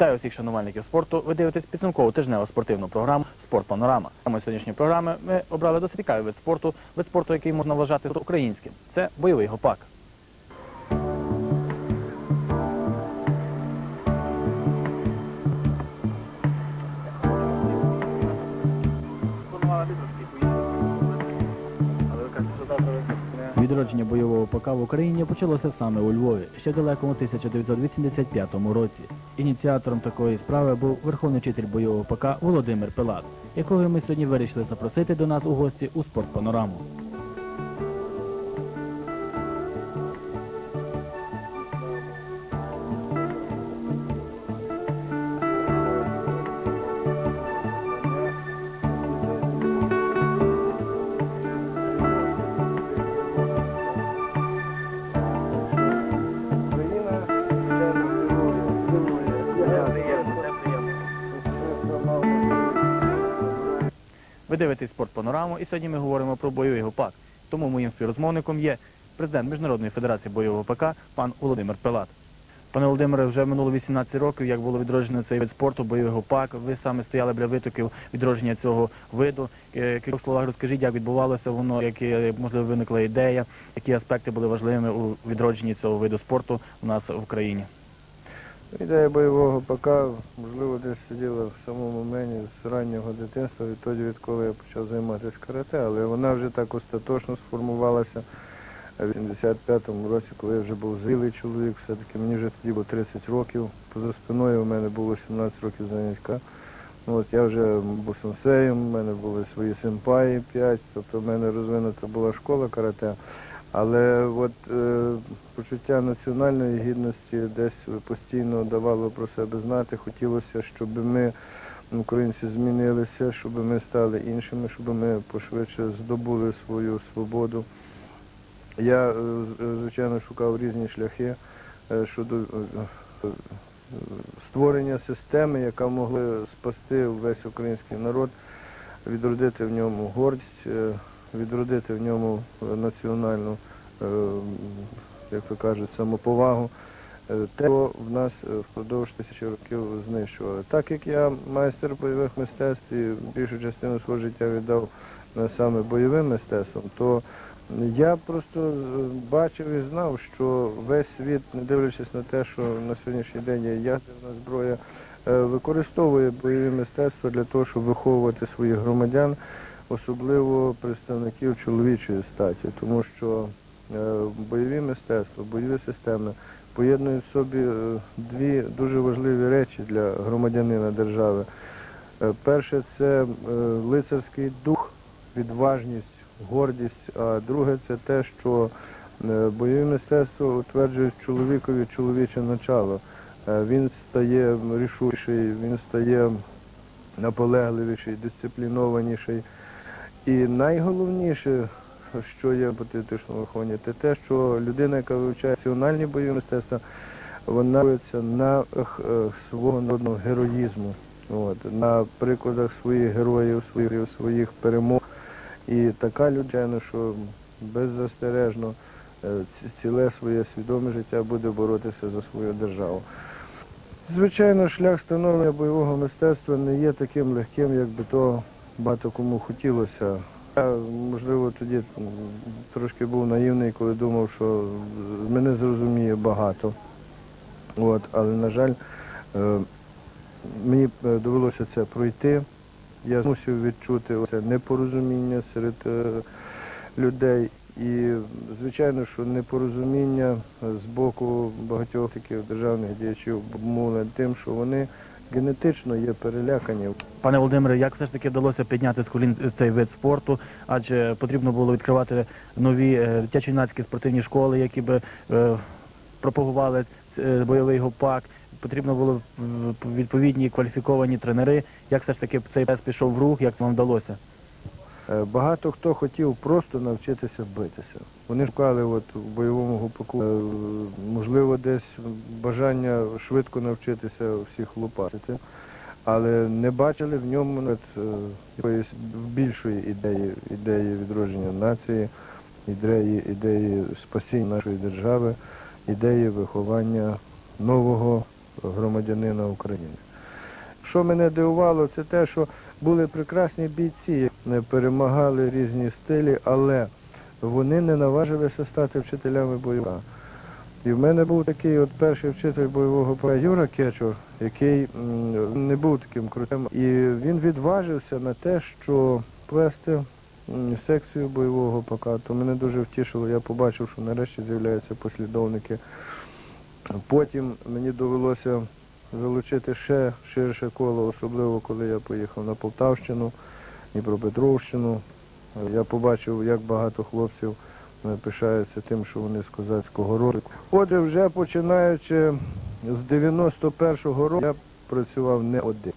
Вітаю всіх шанувальників спорту. Ви дивитесь підсумкову тижневу спортивну програму Спорт Панорама. Сьогоднішньої програми ми обрали досить цікавий вид спорту, вид спорту, який можна вважати українським. Це бойовий гопак. Відродження бойового ПК в Україні почалося саме у Львові, ще далекому 1985 році. Ініціатором такої справи був верховний вчитель бойового ПК Володимир Пилат, якого ми сьогодні вирішили запросити до нас у гості у спортпанораму. Ви дивитесь спортпанораму, і сьогодні ми говоримо про бойовий гопак. Тому моїм співрозмовником є президент Міжнародної федерації бойового ПК пан Володимир Пилат. Пане Володимире, вже минуло 18 років, як було відроджено цей вид спорту, бойовий гопак. Ви саме стояли біля витоків відродження цього виду. Е, кількох словах розкажіть, як відбувалося воно, які можливо виникла ідея, які аспекти були важливими у відродженні цього виду спорту у нас в Україні. Ідея бойового ПК, можливо, десь сиділа в самому мені з раннього дитинства, відтоді, відколи я почав займатися карате, але вона вже так остаточно сформувалася в 85-му році, коли я вже був зрілий чоловік, все-таки мені вже тоді було 30 років. Поза спиною у мене було 17 років заняття. Ну, От я вже був сенсеєм, у мене були свої симпаї 5, тобто в мене розвинута була школа карате. Але от е, почуття національної гідності десь постійно давало про себе знати. Хотілося, щоб ми, українці, змінилися, щоб ми стали іншими, щоб ми пошвидше здобули свою свободу. Я, е, е, звичайно, шукав різні шляхи е, щодо створення системи, яка могла спасти весь український народ, відродити в ньому гордість, відродити в ньому е, національну, е, як то кажуть, самоповагу. Е, Те, що в нас впродовж тисячі років знищували. Так як я майстер бойових мистецтв і більшу частину свого життя віддав саме бойовим мистецтвам, то я просто бачив і знав, що весь світ, не дивлячись на те, що на сьогоднішній день є ядерна зброя, використовує бойові мистецтва для того, щоб виховувати своїх громадян, особливо представників чоловічої статі, тому що е, бойові мистецтва, бойові системи поєднують в собі е, дві дуже важливі речі для громадянина держави. Е, Перше це лицарський дух, відважність, гордість, а друге це те, що бойові мистецтво утверджують чоловікові чоловіче начало. Він стає рішучий, він стає наполегливіший, дисциплінованіший. І найголовніше, що є в патріотичному вихованні, це те, що людина, яка вивчає національні бойові мистецтва, вона вчиться на е, свого народного героїзму, от, на прикладах своїх героїв, своїх, своїх перемог. І така людина, що беззастережно е, ціле своє свідоме життя буде боротися за свою державу. Звичайно, шлях становлення бойового мистецтва не є таким легким, як би то багато кому хотілося. Я, можливо, тоді трошки був наївний, коли думав, що мене зрозуміє багато. От, але, на жаль, е, мені е, довелося це пройти. Я мусив відчути це непорозуміння серед е, людей. І, звичайно, що непорозуміння з боку багатьох таких державних діячів були тим, що вони генетично є перелякані. Пане Володимире, як все ж таки вдалося підняти з колін цей вид спорту? Адже потрібно було відкривати нові е, дитячо-юнацькі спортивні школи, які би е, пропагували е, бойовий гопак. Потрібно було відповідні кваліфіковані тренери. Як все ж таки цей пес пішов в рух, як вам вдалося? Е, Багато хто хотів просто навчитися битися. Вони шукали от в бойовому гупаку, е, можливо, десь бажання швидко навчитися всіх лупасити, але не бачили в ньому е, якоїсь більшої ідеї, ідеї відродження нації, ідеї, ідеї спасіння нашої держави, ідеї виховання нового громадянина України. Що мене дивувало, це те, що були прекрасні бійці, не перемагали різні стилі, але вони не наважилися стати вчителями бойовика. І в мене був такий от перший вчитель бойового пра Юра Кечур, який не був таким крутим. І він відважився на те, що плести секцію бойового ПК. То мене дуже втішило. Я побачив, що нарешті з'являються послідовники. Потім мені довелося залучити ще ширше коло, особливо коли я поїхав на Полтавщину, Дніпропетровщину. Я побачив, як багато хлопців е, пишаються тим, що вони з козацького роду. Отже, вже починаючи з 91-го року я працював не один.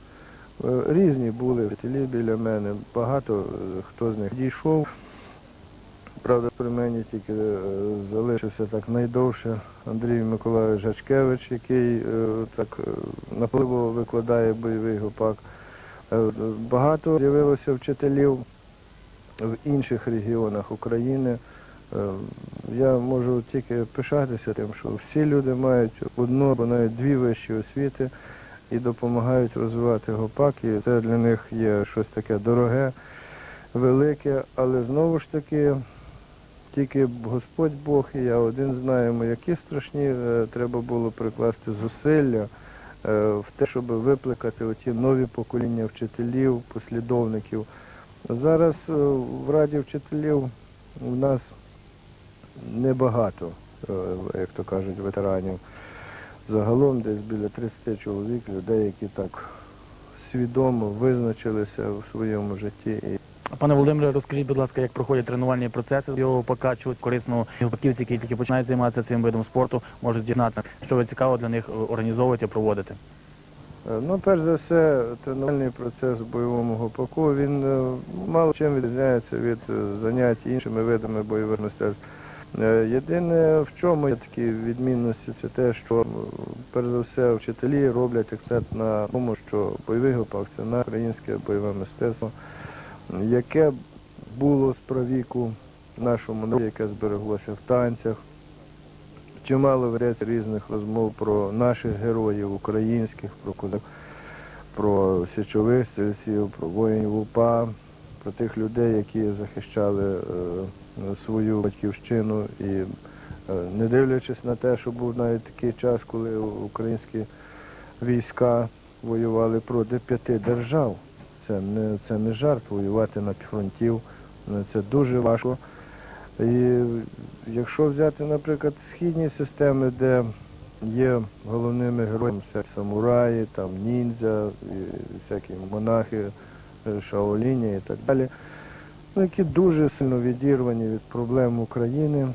Е, Різні були вчителі біля мене, багато е, хто з них дійшов. Правда, при мені тільки е, залишився так найдовше Андрій Миколайович Жачкевич, який е, так е, наполегливо викладає бойовий гопак. Е, Багато з'явилося вчителів в інших регіонах України. Я можу тільки пишатися тим, що всі люди мають одну або навіть дві вищі освіти і допомагають розвивати гопак. І це для них є щось таке дороге, велике, але знову ж таки. Тільки Господь Бог і я один знаємо, які страшні е, треба було прикласти зусилля е, в те, щоб випликати оті нові покоління вчителів, послідовників. Зараз е, в Раді вчителів у нас небагато, як то кажуть, ветеранів. Загалом десь біля 30 чоловік, людей, які так свідомо визначилися в своєму житті. Пане Володимире, розкажіть, будь ласка, як проходять тренувальні процеси його чого корисно гопаківці, які тільки починають займатися цим видом спорту, можуть дізнатися, що ви цікаво для них е, організовуєте, проводите. Е, Ну, перш за все, тренувальний процес в бойовому гопаку, він е, мало чим відрізняється від занять іншими видами бойових мистецтв. Єдине, в чому є такі відмінності, це те, що перш за все вчителі роблять акцент на тому, що бойовий гопак це на українське бойове мистецтво, яке було з правіку нашому народі, яке збереглося в танцях. Чимало ведеться різних розмов про наших героїв українських, про козак, про січових стрільців, про воїнів УПА, про тих людей, які захищали е, свою батьківщину і е, не дивлячись на те, що був навіть такий час, коли українські війська воювали проти п'яти держав. Це не, це не жарт воювати на фронтів, це дуже важко. І якщо взяти, наприклад, східні системи, де є головними героями самураї, там ніндзя, і всякі монахи е, Шаоліні і так далі, ну, які дуже сильно відірвані від проблем України,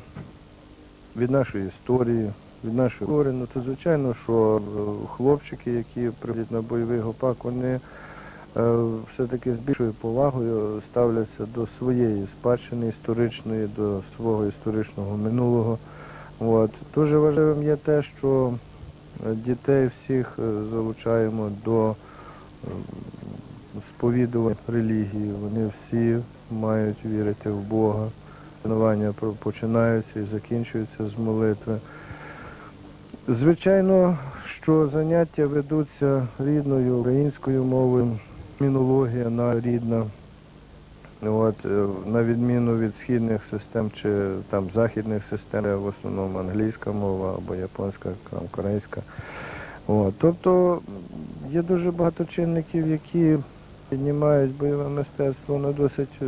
від нашої історії, від нашої кори, ну то звичайно, що е, хлопчики, які приходять на бойовий гопак, вони все-таки з більшою повагою ставляться до своєї спадщини історичної, до свого історичного минулого. От. Дуже важливим є те, що е, дітей всіх е, залучаємо до е, сповідування релігії. Вони всі мають вірити в Бога. Тренування починаються і закінчуються з молитви. Звичайно, що заняття ведуться рідною українською мовою, мінологія на рідна. От, е, на відміну від східних систем чи там західних систем, в основному англійська мова або японська, там, корейська. От, тобто є дуже багато чинників, які піднімають бойове мистецтво на досить е,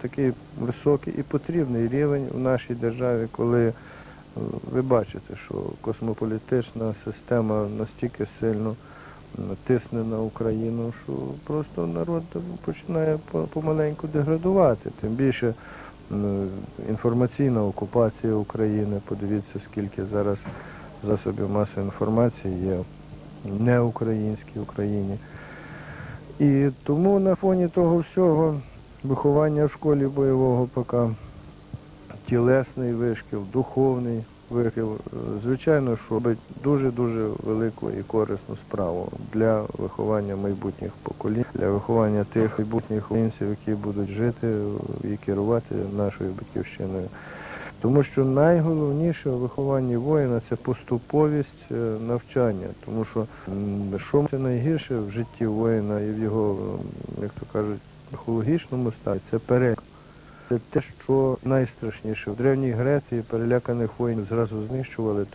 такий високий і потрібний рівень у нашій державі, коли е, ви бачите, що космополітична система настільки сильно тисне на Україну, що просто народ починає помаленьку деградувати. Тим більше інформаційна окупація України. Подивіться, скільки зараз засобів масової інформації є не українські в Україні. І тому на фоні того всього виховання в школі бойового ПК, тілесний вишкіл, духовний вишкіл, е, звичайно, що робить дуже-дуже велику і корисну справу для виховання майбутніх поколінь, для виховання тих майбутніх українців, які будуть жити і керувати нашою батьківщиною. Тому що найголовніше у вихованні воїна це поступовість е, навчання. Тому що що найгірше в житті воїна і в його, як то кажуть, психологічному стані, це переляк. Це те, що найстрашніше. В Древній Греції переляканих воїнів зразу знищували.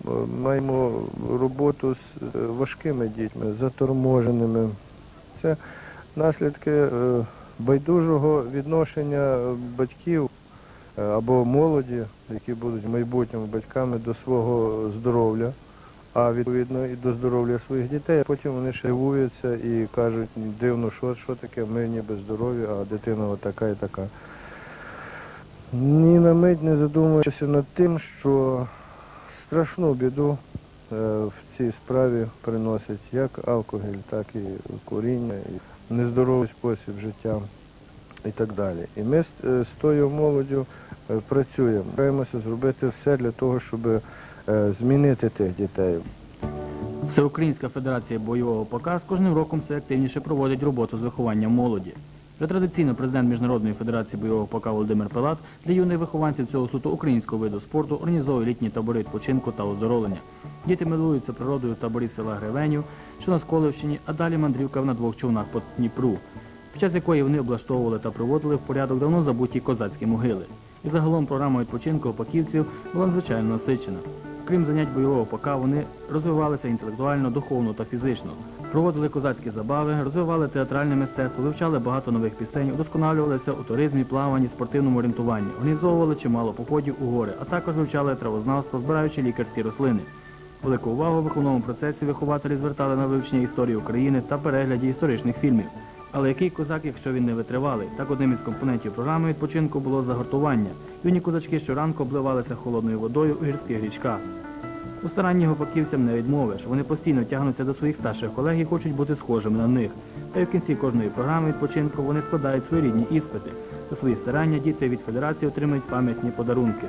Маємо роботу з е, важкими дітьми, заторможеними. Це наслідки е, байдужого відношення батьків е, або молоді, які будуть в майбутньому батьками до свого здоров'я, а відповідно і до здоров'я своїх дітей. Потім вони ще дивуються і кажуть, дивно, що, що таке, ми ніби здорові, а дитина отака і така. Ні на мить не задумуючися над тим, що страшну біду е, в цій справі приносить як алкоголь, так і куріння, і нездоровий спосіб життя і так далі. І ми з, е, тою молоддю е, працюємо, стараємося зробити все для того, щоб змінити тих дітей. Всеукраїнська федерація бойового ПК з кожним роком все активніше проводить роботу з вихованням молоді. Вже традиційно президент Міжнародної федерації бойового ПК Володимир Пилат для юних вихованців цього суто українського виду спорту організовує літні табори відпочинку та оздоровлення. Діти милуються природою в таборі села Гревенів, що на Сколівщині, а далі мандрівка на двох човнах по Дніпру, під час якої вони облаштовували та приводили в порядок давно забуті козацькі могили. І загалом програма відпочинку опаківців була надзвичайно насичена. Крім занять бойового ПК, вони розвивалися інтелектуально, духовно та фізично. Проводили козацькі забави, розвивали театральне мистецтво, вивчали багато нових пісень, удосконалювалися у туризмі, плаванні, спортивному орієнтуванні, організовували чимало походів у гори, а також вивчали травознавство, збираючи лікарські рослини. Велику увагу в виховному процесі вихователі звертали на вивчення історії України та перегляді історичних фільмів. Але який козак, якщо він не витривалий? Так одним із компонентів програми відпочинку було загортування. Юні козачки щоранку обливалися холодною водою у гірських річках. У старанні гопаківцям не відмовиш. Вони постійно тягнуться до своїх старших колег і хочуть бути схожими на них. Та й в кінці кожної програми відпочинку вони складають свої рідні іспити. За свої старання діти від федерації отримують пам'ятні подарунки.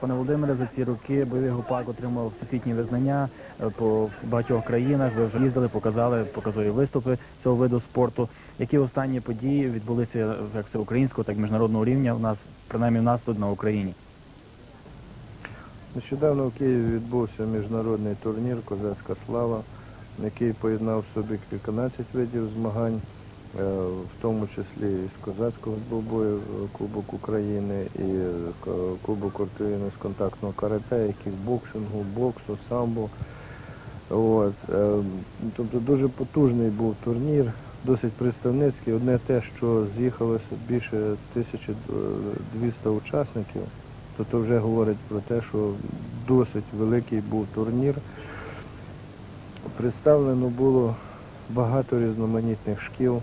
Пане Володимире, за ці роки бойовий гопак отримав всесвітні визнання е, по багатьох країнах. Ви вже їздили, показали показові виступи цього виду спорту. Які останні події відбулися як всеукраїнського, так і міжнародного рівня у нас, принаймні в нас тут на Україні? Нещодавно в Києві відбувся міжнародний турнір Козацька слава, який поєднав в собі кільканадцять видів змагань, е, в тому числі і з козацького двобою е, Кубок України, і е, Кубок України з контактного карате, і кікбоксингу, боксу, самбо. От, тобто дуже потужний був турнір, досить представницький. Одне те, що з'їхалося більше 1200 учасників, то то вже говорить про те, що досить великий був турнір. Представлено було багато різноманітних шкіл.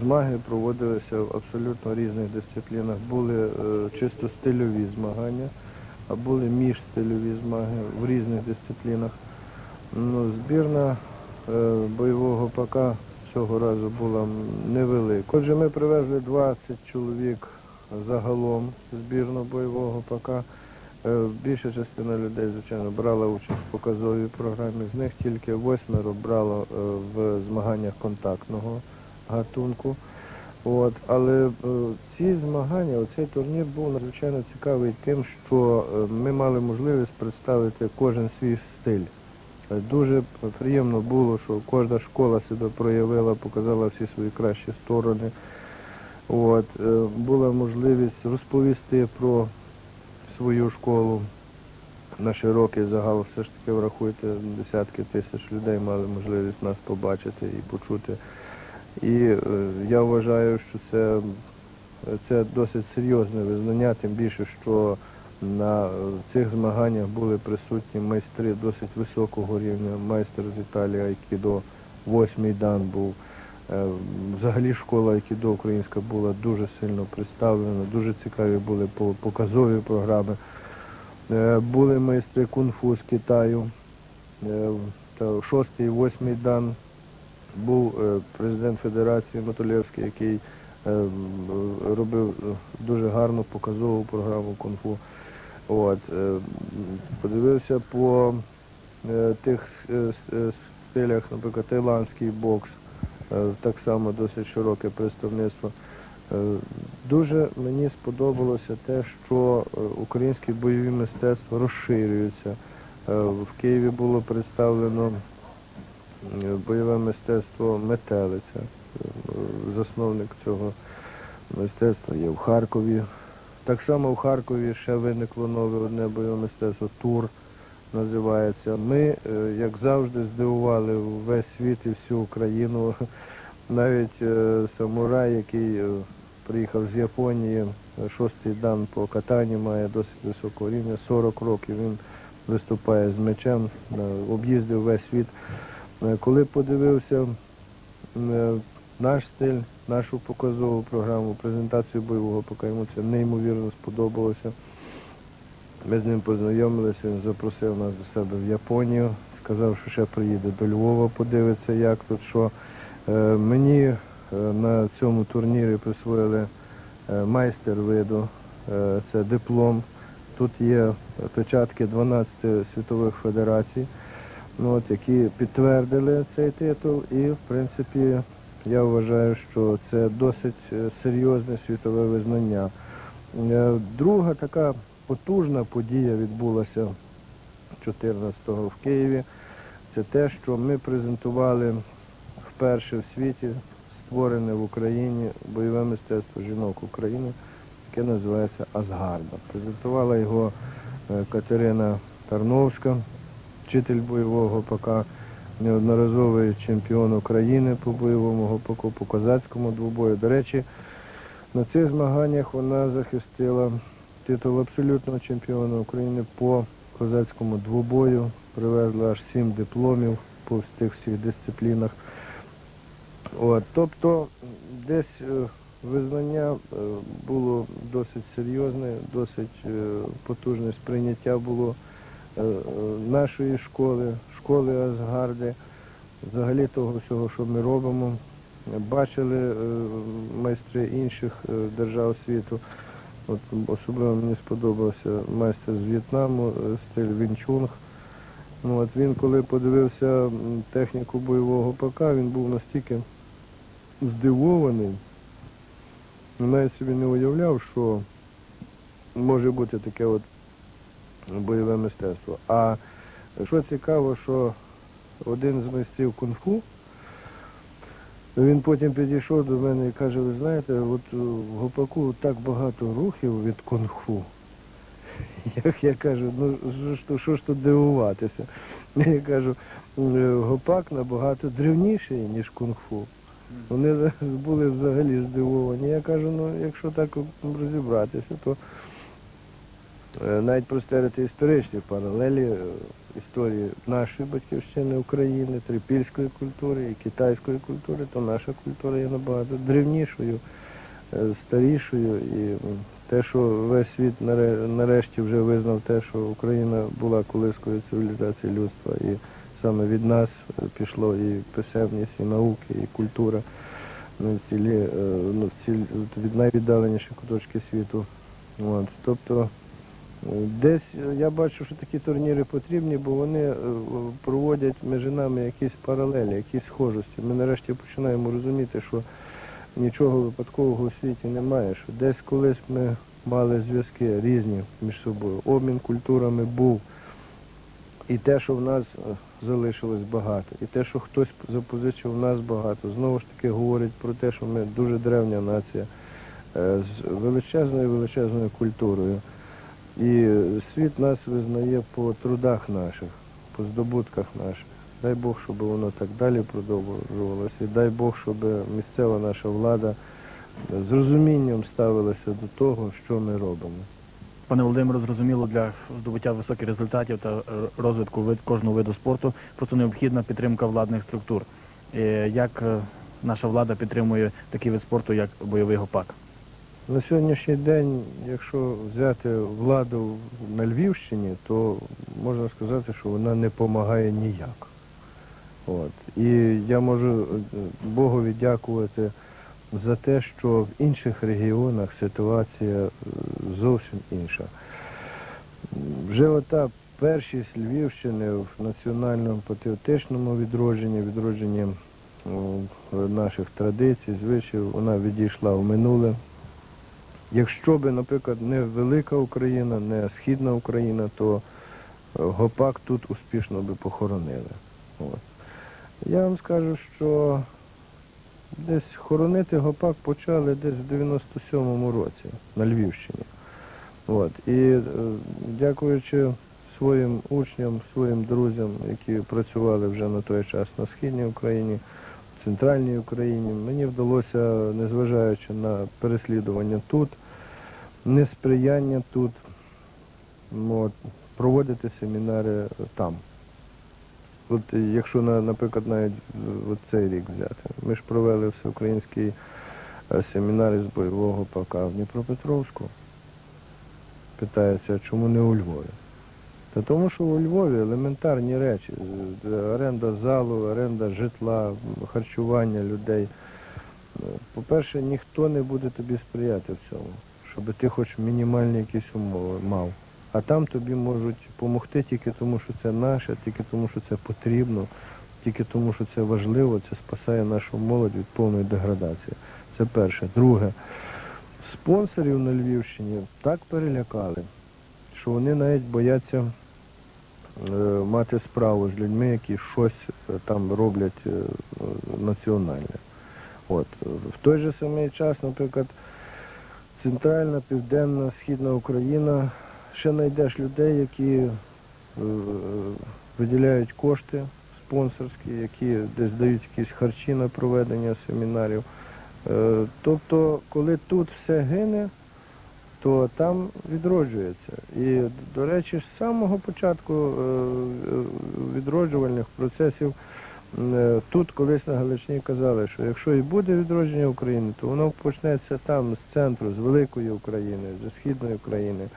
Змаги проводилися в абсолютно різних дисциплінах. Були е, чисто стильові змагання, а були міжстильові змаги в різних дисциплінах. Ну, збірна е, бойового ПК цього разу була невелика. Отже, ми привезли 20 чоловік загалом збірну бойового ПК. Е, Більша частина людей, звичайно, брала участь в показовій програмі. З них тільки восьмеро брало е, в змаганнях контактного гатунку. От, але е, ці змагання, оцей турнір був надзвичайно цікавий тим, що ми мали можливість представити кожен свій стиль. Дуже приємно було, що кожна школа себе проявила, показала всі свої кращі сторони. От, е, була можливість розповісти про свою школу на широкий загал. Все ж таки врахуйте, десятки тисяч людей мали можливість нас побачити і почути. І е, я вважаю, що це, це досить серйозне визнання, тим більше, що на е, цих змаганнях були присутні майстри досить високого рівня, майстер з Італії Айкідо, восьмий дан був. Е, Взагалі школа Айкідо українська була дуже сильно представлена, дуже цікаві були показові програми. Е, Були майстри кунг-фу з Китаю, Е, шостий, восьмий дан був президент Федерації Матулєвський, який робив дуже гарну показову програму кунг-фу. Подивився по тих стилях, наприклад, таїландський бокс, так само досить широке представництво. Е, Дуже мені сподобалося те, що е, українські бойові мистецтва розширюються. Е, В Києві було представлено е, бойове мистецтво метелиця. Е, Засновник цього мистецтва є в Харкові. Так само в Харкові ще виникло нове одне бойове мистецтво Тур називається. Ми, е, як завжди, здивували весь світ і всю Україну. Навіть е, самурай, який е, приїхав з Японії, шостий дан по катанню, має досить високого рівня, 40 років він виступає з мечем, об'їздив весь світ. Коли подивився наш стиль, нашу показову програму, презентацію бойового поки йому це неймовірно сподобалося. Ми з ним познайомилися, він запросив нас до себе в Японію, сказав, що ще приїде до Львова, подивиться, як тут що. Е, Мені е, на цьому турнірі присвоїли е, майстер виду, це диплом. Тут є печатки 12 світових федерацій, ну, які підтвердили цей титул. І, в принципі, я вважаю, що це досить серйозне світове визнання. Друга така потужна подія відбулася 14-го в Києві. Це те, що ми презентували вперше в світі створене в Україні бойове мистецтво жінок України, яке називається Асгарда. Презентувала його е, Катерина Тарновська, вчитель бойового ПК, неодноразовий чемпіон України по бойовому гопаку, по козацькому двобою. До речі, на цих змаганнях вона захистила титул абсолютного чемпіона України по козацькому двобою, привезла аж сім дипломів по тих всіх дисциплінах. От, тобто десь е, визнання е, було досить серйозне, досить е, потужне сприйняття було нашої школи, школи Асгарди, взагалі того всього, що ми робимо. Бачили майстри інших держав світу. От особливо мені сподобався майстер з В'єтнаму, е, стиль Вінчунг. Ну, от він, коли подивився техніку бойового ПК, він був настільки здивований, ну, навіть собі не уявляв, що може бути таке от бойове мистецтво. А що цікаво, що один з майстрів кунг-фу, він потім підійшов до мене і каже, ви знаєте, от е, в гопаку так багато рухів від кунг-фу. Я, я кажу, ну що ж, тут- що ж тут дивуватися? Я кажу, «Е, гопак набагато древніший, ніж кунг-фу. Вони були взагалі здивовані. Я кажу, ну якщо так розібратися, то е, навіть простерити історичні паралелі історії нашої батьківщини України, трипільської культури і китайської культури, то наша культура є набагато древнішою, е, старішою. І те, що весь світ наре- нарешті вже визнав те, що Україна була колискою цивілізації людства, і саме від нас е, пішло і писемність, і науки, і культура ну, цілі, е, ну, цілі, від найвіддаленіших куточки світу. От. Тобто десь е, я бачу, що такі турніри потрібні, бо вони е, проводять між нами якісь паралелі, якісь схожості. Ми нарешті починаємо розуміти, що нічого випадкового у світі немає, що десь колись ми мали зв'язки різні між собою. Обмін культурами був. І те, що в нас е, залишилось багато, і те, що хтось запозичив в нас багато, знову ж таки говорить про те, що ми дуже древня нація з величезною величезною культурою. І світ нас визнає по трудах наших, по здобутках наших. Дай Бог, щоб воно так далі продовжувалося. І дай Бог, щоб місцева наша влада з розумінням ставилася до того, що ми робимо. Пане Володимире, зрозуміло, для здобуття високих результатів та е, розвитку кожного виду спорту просто необхідна підтримка владних структур. Е, Як е, наша влада підтримує такий вид спорту, як бойовий гопак? На сьогоднішній день, якщо взяти владу на Львівщині, то можна сказати, що вона не допомагає ніяк. От. І я можу е, Богові дякувати за те, що в інших регіонах ситуація е, зовсім інша. Вже ота першість Львівщини в національному патріотичному відродженні, відродженні наших традицій, звичаїв, вона відійшла в минуле. Якщо би, наприклад, не велика Україна, не східна Україна, то е, гопак тут успішно би похоронили. От. Я вам скажу, що десь хоронити гопак почали десь в 97-му році на Львівщині. От. І е, дякуючи своїм учням, своїм друзям, які працювали вже на той час на Східній Україні, Центральній Україні, мені вдалося, незважаючи на переслідування тут, несприяння тут, от, проводити семінари там. От якщо, наприклад, навіть от цей рік взяти, ми ж провели всеукраїнський е, семінар із бойового полка в Дніпропетровську. Питається, чому не у Львові? Та тому, що у Львові елементарні речі. Оренда залу, оренда житла, харчування людей. Е, По-перше, ніхто не буде тобі сприяти в цьому, щоб ти хоч мінімальні якісь умови мав. А там тобі можуть допомогти тільки тому, що це наше, тільки тому, що це потрібно, тільки тому, що це важливо, це спасає нашу молодь від повної деградації. Це перше. Друге, спонсорів на Львівщині так перелякали, що вони навіть бояться е, мати справу з людьми, які щось е, там роблять е, національне. От. В той же самий час, наприклад, центральна, південна, східна Україна, ще знайдеш людей, які е, виділяють кошти спонсорські, які десь дають якісь харчі на проведення семінарів. Е, Тобто, коли тут все гине, то там відроджується. І, до речі, з самого початку е, е, відроджувальних процесів тут колись на Галичині казали, що якщо і буде відродження України, то воно почнеться там з центру, з великої України, з східної України.